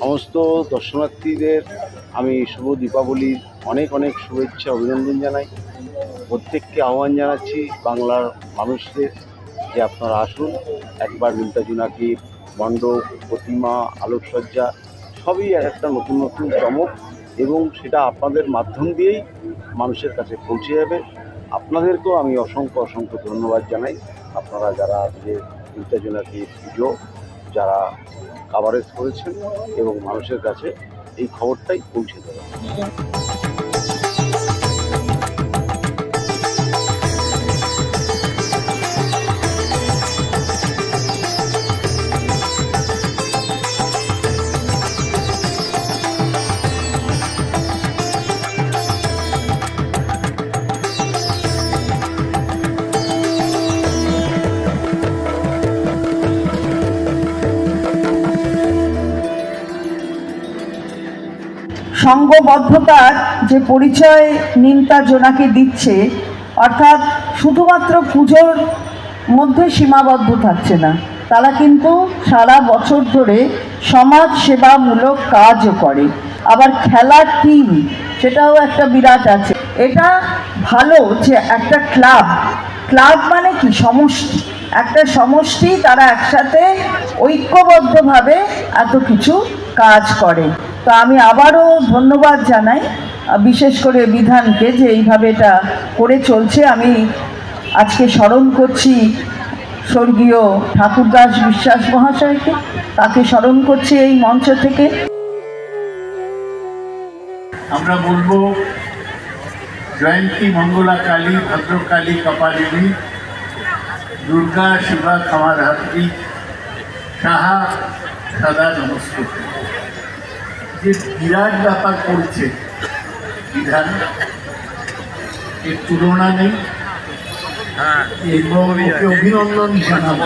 সমস্ত দর্শনার্থীদের আমি শুভ দীপাবলির অনেক অনেক শুভেচ্ছা, অভিনন্দন জানাই। প্রত্যেককে আহ্বান জানাচ্ছি বাংলার মানুষদের যে আপনারা আসুন। একবার মিল্টা জুনাকির মণ্ডপ প্রতিমা, আলোকসজ্জা, সবই এক একটা নতুন নতুন চমক এবং সেটা আপনাদের মাধ্যম দিয়েই মানুষের কাছে পৌঁছে যাবে। আপনাদেরকেও আমি অসংখ্য অসংখ্য ধন্যবাদ জানাই। আপনারা যারা আজকে মিল্টা পুজো যারা কাভারেজ করেছেন এবং মানুষের কাছে এই খবরটাই পৌঁছে দেবেন সঙ্গবদ্ধতার যে পরিচয় নিমতা জোনাকে দিচ্ছে, অর্থাৎ শুধুমাত্র পুজোর মধ্যে সীমাবদ্ধ থাকছে না, তারা কিন্তু সারা বছর ধরে সমাজ সেবামূলক কাজও করে। আবার খেলার টিম সেটাও একটা বিরাট আছে। এটা ভালো যে একটা ক্লাব ক্লাব মানে কি? সমষ্টি। একটা সমষ্টি, তারা একসাথে ঐক্যবদ্ধভাবে এত কিছু কাজ করে। তো আমি আবারও ধন্যবাদ জানাই বিশেষ করে বিধানকে যে এইভাবে এটা করে চলছে। আমি আজকে স্মরণ করছি স্বর্গীয় ঠাকুরদাস বিশ্বাস মহাশয়কে। তাকে স্মরণ করছি এই মঞ্চ থেকে। আমরা বলব, জয়ন্তী মঙ্গলা কালী ভদ্রকালী কপালিনী, দুর্গা, শিবা খামার হাতি সাহা, সদা নমস্কার যে বিরাট ব্যাপার করছে বিধান এর তুলনা নেই। অভিনন্দন জানাব।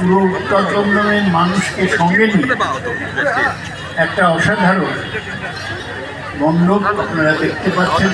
পুরো উত্তর দমদমের মানুষকে সঙ্গে নিয়ে একটা অসাধারণ মণ্ডপ আপনারা দেখতে পাচ্ছেন।